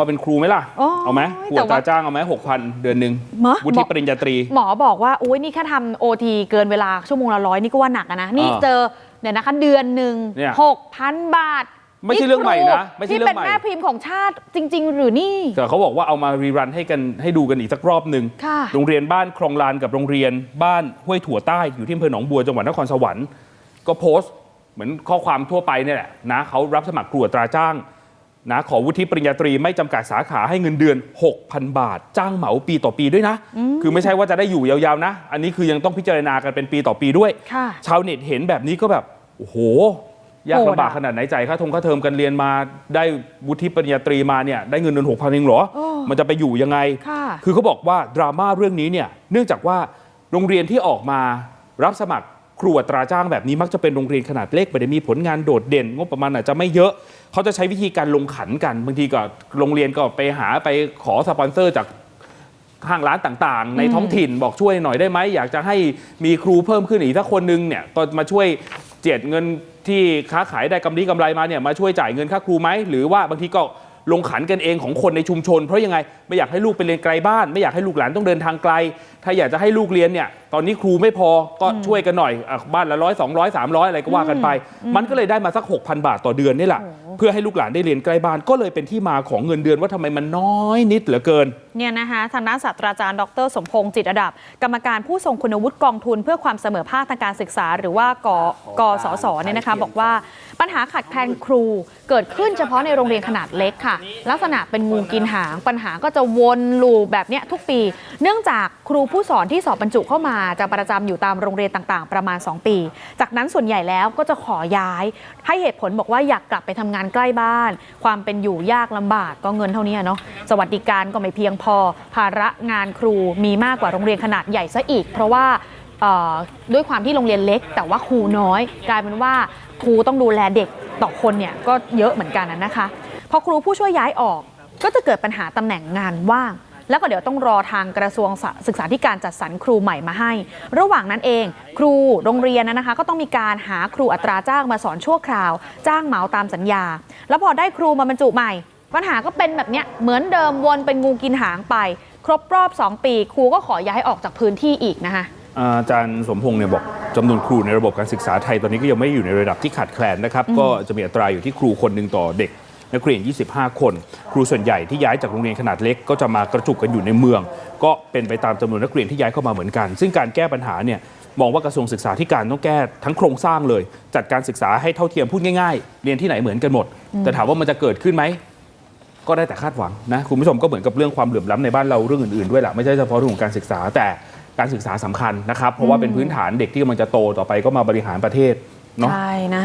มาเป็นครูไหมล่ะ โอ้ยเอาไหมครูแต่อัว่าตราจ้างเอาไหมหกพันเดือนหนึ่งมะวุฒิปริญญาตรี หมอบอกว่าอุ้ยนี่แค่ทำโอทีเกินเวลาชั่วโมงละร้อยนี่ก็ว่าหนักอะนะ นี่อ่าเจอเดี๋ยวนะคะเดือนหนึ่งเนี่ย หกพันบาทไม่ใช่เรื่องใหม่นะไม่ใช่ที่เรื่เป็อนงใหม่ แม่พิมพ์ของชาติจริง ๆ หรือนี่ แต่เขาบอกว่าเอามารีรันให้กันให้ดูกันอีกสักรอบหนึ่งค่ะ โรงเรียนบ้านคลองลานกับโรงเรียนบ้านห้วยถั่วใต้อยู่ที่อำเภอหนองบัวจังหวัดนครสวรรค์ ก็โพสต์เหมือนข้อความทั่วไปเนี่ยแหละนะเขารับสมัครครูอัตราจ้าง นะขอวุฒิปริญญาตรีไม่จำกัดสาขาให้เงินเดือน 6,000 บาท จ้างเหมาปีต่อปีด้วยนะ คือไม่ใช่ว่าจะได้อยู่ยาวๆนะ อันนี้คือยังต้องพิจารณากันเป็นปีต่อปีด้วย ค่ะ ชาวเน็ตเห็นแบบนี้ก็แบบ โอ้โห ยากโหดอะลำบากขนาดไหนใจายค่าทงค่าเทอมกันเรียนมาได้วุฒิปริญญาตรีมาเนี่ยได้เงินเดือนหกพันเองเหรอ โอ้มันจะไปอยู่ยังไง ค่ะ คือเขาบอกว่าดราม่าเรื่องนี้เนี่ยเนื่องจากว่าโรงเรียนที่ออกมารับสมัคร ครูอัตราจ้างแบบนี้มักจะเป็นโรงเรียนขนาดเล็กไม่ได้มีผลงานโดดเด่น งบประมาณอาจจะไม่เยอะเขาจะใช้วิธีการลงขันกันบางทีก็โรงเรียนก็ไปหาไปขอสปอนเซอร์จากห้างร้านต่างๆ ในท้องถิ่นบอกช่วยหน่อยได้ไหมอยากจะให้มีครูเพิ่มขึ้นอีกถ้าคนนึงเนี่ยก็มาช่วยเจียดเงินที่ค้าขายได้กำไรกำไรมาเนี่ยมาช่วยจ่ายเงินค่าครูไหมหรือว่าบางทีก็ลงขันกันเองของคนในชุมชน เพราะยังไงไม่อยากให้ลูกไปเรียนไกลบ้าน ไม่อยากให้ลูกหลานต้องเดินทางไกล ถ้าอยากจะให้ลูกเรียนเนี่ย ตอนนี้ครูไม่พอก็ช่วยกันหน่อยอะบ้านละร้อยสองร้อยสามร้อยอะไรก็ว่ากันไป มันก็เลยได้มาสัก 6,000 บาทต่อเดือนนี่แหละ เพื่อให้ลูกหลานได้เรียนใกล้บ้านก็เลยเป็นที่มาของเงินเดือนว่าทำไมมันน้อยนิดเหลือเกินเนี่ยนะคะทางด้านศาสตราจารย์ดร สมพงษ์จิตรดับ กรรมการผู้ทรงคุณวุฒิกองทุน เพื่อความเสมอภาคทางการศึกษา หรือว่ากกสศเนี่ยนะคะบอกว่าปัญหาขาดแคลนครูเกิดขึ้นเฉพาะในโรงเรียนขนาดเล็กค่ะ ลักษณะเป็นงูกินหาง ปัญหาก็จะวนลูปแบบเนี้ยทุกปี เนื่องจากครูผู้สอนที่สอบบรรจุเข้ามาจะประจำอยู่ตามโรงเรียนต่างๆ ประมาณ 2 ปี จากนั้นส่วนใหญ่แล้วก็จะขอย้าย ให้เหตุผลบอกว่าอยากกลับไปทำงานใกล้บ้าน ความเป็นอยู่ยากลำบากก็เงินเท่านี้เนาะสวัสดิการก็ไม่เพียงพอ ภาระงานครูมีมากกว่าโรงเรียนขนาดใหญ่ซะอีก เพราะว่าด้วยความที่โรงเรียนเล็ก แต่ว่าครูน้อย กลายเป็นว่าครูต้องดูแลเด็กต่อคนเนี่ยก็เยอะเหมือนกันนะคะพอครูผู้ช่วยย้ายออกก็จะเกิดปัญหาตำแหน่งงานว่าง แล้วก็เดี๋ยวต้องรอทางกระทรวงศึกษาธิการจัดสรรครูใหม่มาให้ ระหว่างนั้นเอง ครูโรงเรียนนะนะคะ ก็ต้องมีการหาครูอัตราจ้างมาสอนชั่วคราว จ้างเหมาตามสัญญา แล้วพอได้ครูมาบรรจุใหม่ ปัญหาก็เป็นแบบเนี้ยเหมือนเดิมวนเป็นงูกินหางไป ครบรอบ 2 ปี ครูก็ขอย้ายออกจากพื้นที่อีกนะคะอาจารย์สมพงษ์เนี่ยบอกจำนวนครูในระบบการศึกษาไทยตอนนี้ก็ยังไม่อยู่ในระดับที่ขาดแคลนนะครับ ก็จะมีอัตราอยู่ที่ครูคนหนึ่งต่อเด็ก นักเรียน 25 คน ครูส่วนใหญ่ที่ย้ายจากโรงเรียนขนาดเล็กก็จะมากระจุกกันอยู่ในเมือง ก็เป็นไปตามจำนวนนักเรียนที่ย้ายเข้ามาเหมือนกัน ซึ่งการแก้ปัญหาเนี่ยมองว่ากระทรวงศึกษาธิการต้องแก้ทั้งโครงสร้างเลย จัดการศึกษาให้เท่าเทียมพูดง่ายๆ เรียนที่ไหนเหมือนกันหมด แต่ถามว่ามันจะเกิดขึ้นไหมก็ได้แต่คาดหวังนะคุณผู้ชมก็เหมือนกับเรื่องความเหลื่อมล้ำในบ้านเราเรื่องอื่นๆด้วยแหละไม่ใช่เฉพาะเรื่องของการศึกษาแต่การศึกษาสำคัญนะครับ เพราะว่าเป็นพื้นฐานเด็กที่กำลังจะโตต่อไปก็มาบริหารประเทศเนาะใช่นะ